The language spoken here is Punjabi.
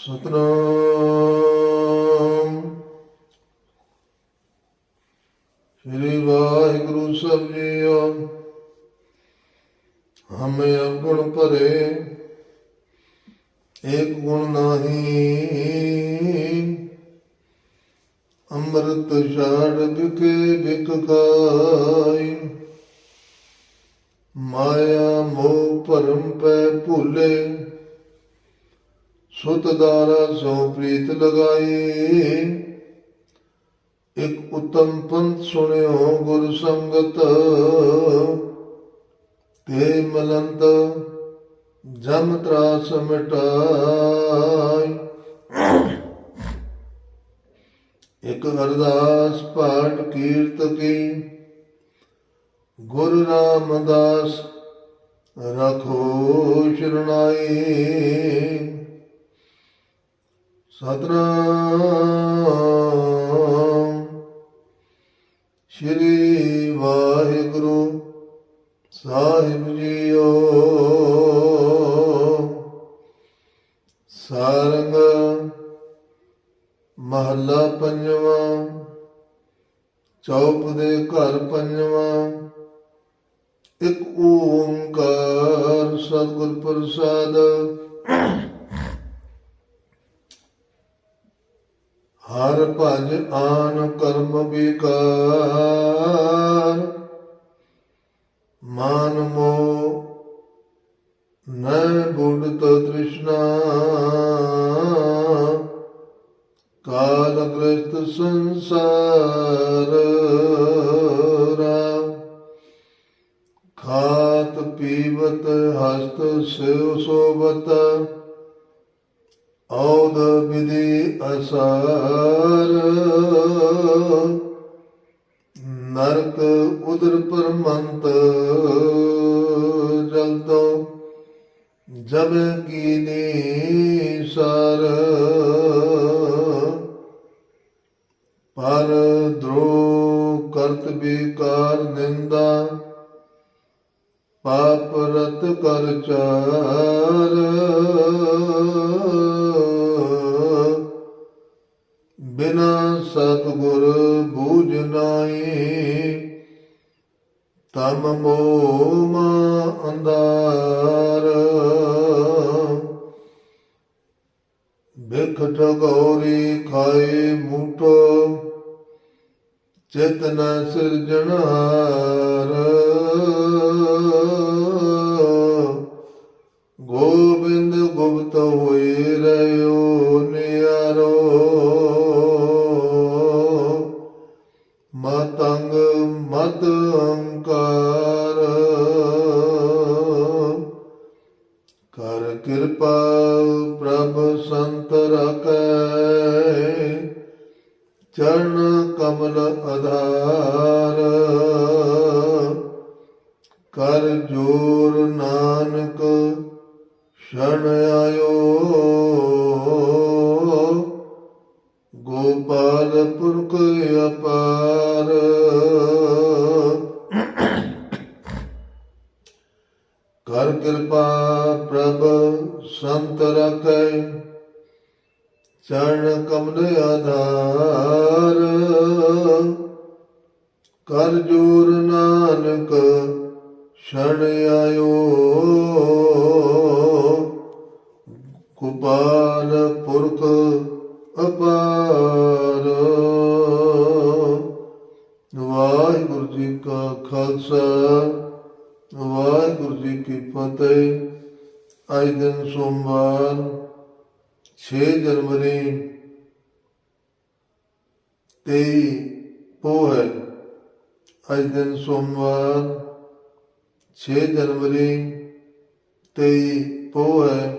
ਸਤਨਾਮ। ਸ੍ਰੀ ਵਾਹਿਗੁਰੂ ਸਾਹਿਬ ਜੀਓ, ਹਮੇ ਅਗੁਣ ਭਰੇ, ਏਕ ਗੁਣ ਨਾਹੀ। ਅੰਮ੍ਰਿਤ ਛਾੜ ਬਿਕੇ ਬਿਕ ਖਾਈ, ਮਾਇਆ ਮੋਹ ਭਰਮ ਪੈ ਭੁਲੇ। ਸੁਤ ਦਾਰਾ ਸੋ ਪ੍ਰੀਤ ਲਗਾਏ। ਇਕ ਉਤਮ ਪੰਥ ਸੁਣਿਓ ਗੁਰ ਸੰਗਤ। ਤੇ ਮਲੰਦ ਜਮ ਤਰਾਸ ਮਿਟਾਈ। ਇਕ ਅਰਦਾਸ ਪਾਠ ਕੀਰਤ ਕੀ। ਗੁਰ ਰਾਮਦਾਸ ਰਖੋ ਸ਼ਰਣਾਈ ਸਤਨਾਮ। ਸ਼੍ਰੀ ਵਾਹਿਗੁਰੂ ਸਾਹਿਬ ਜੀਓ। ਸਾਰੰਗ ਮਹੱਲਾ ਪੰਜਵਾਂ ਚੌਪ ਦੇ ਘਰ ਪੰਜਵਾਂ। ਇੱਕ ਓੰਕਾਰ ਸਤਿਗੁਰ ਪ੍ਰਸਾਦ। ਹਰ ਭਜ ਆਨ ਕਰਮ ਵਿਕਾਰ। ਮਾਨ ਮੋ ਨੈ ਬੁੜਤ ਤ੍ਰਿਸ਼ਨਾ। ਕਾਲ ਗ੍ਰਸਤ ਸੰਸਾਰ ਰਾਮ ਖਾਤ ਪੀਵਤ ਹਸਤ ਸਿਵ ਸੋਬਤ ਔਦ ਵਿਧੀ ਅਸਾਰ ਨਰਕ ਉਦਰ ਪਰਮੰਤ ਜਲ ਤੋ ਜਬ ਕੀਨੀ ਸਾਰ ਪਰ ਦ੍ਰੋ ਕਰਤ ਵਿਕਾਰ ਨਿੰਦਾ, ਪਾਪ ਰਤ ਕਰ ਚਾਰ। ਬਿਨਾ ਸਤਗੁਰ ਬੂਝ ਨਾਈ ਤਮ ਮੋਮਾ ਅੰਧਾਰ। ਬਿਖ ਠਗੌਰੀ ਖਾਏ ਮੂਟੋ ਚੇਤਨ ਸਿਰਜਣਹਾਰ। ਗੋਬਿੰਦ ਗੁਪਤ ਹੋਏ ਰਿਓ ਨਿਆਰੋ। ਤੰਗ ਮਤ ਅੰਕਾਰ। ਕਰ ਕਿਰਪਾ ਪ੍ਰਭ ਸੰਤ ਰਖੈ। ਚਰਨ ਕਮਲ ਆਧਾਰ। ਕਰ ਜੋਰ ਨਾਨਕ ਸ਼ਰਨ ਆਇਓ। ਗੋਪਾਲ ਪੁਰਖ ਅਪਾਰ। ਕਰ ਕਿਰਪਾ ਪ੍ਰਭ ਸੰਤ ਰਖੈ, ਚਰਨ ਕਮਲ ਆਧਾਰ। ਕਰ ਜੋਰ ਨਾਨਕ, ਸ਼ਰਨ ਆਇਓ। ਕੁਪਾਲ ਪੁਰਖ ਅਪਾਰ। ਵਾਹਿਗੁਰੂ ਜੀ ਕਾ ਖਾਲਸਾ, ਵਾਹਿਗੁਰੂ ਜੀ ਕੀ ਫਤਿਹ। ਅੱਜ ਦਿਨ ਸੋਮਵਾਰ 6 ਜਨਵਰੀ 23 ਪੋਹ ਹੈ। ਅੱਜ ਦਿਨ ਸੋਮਵਾਰ 6 ਜਨਵਰੀ 23 ਪੋਹ ਹੈ।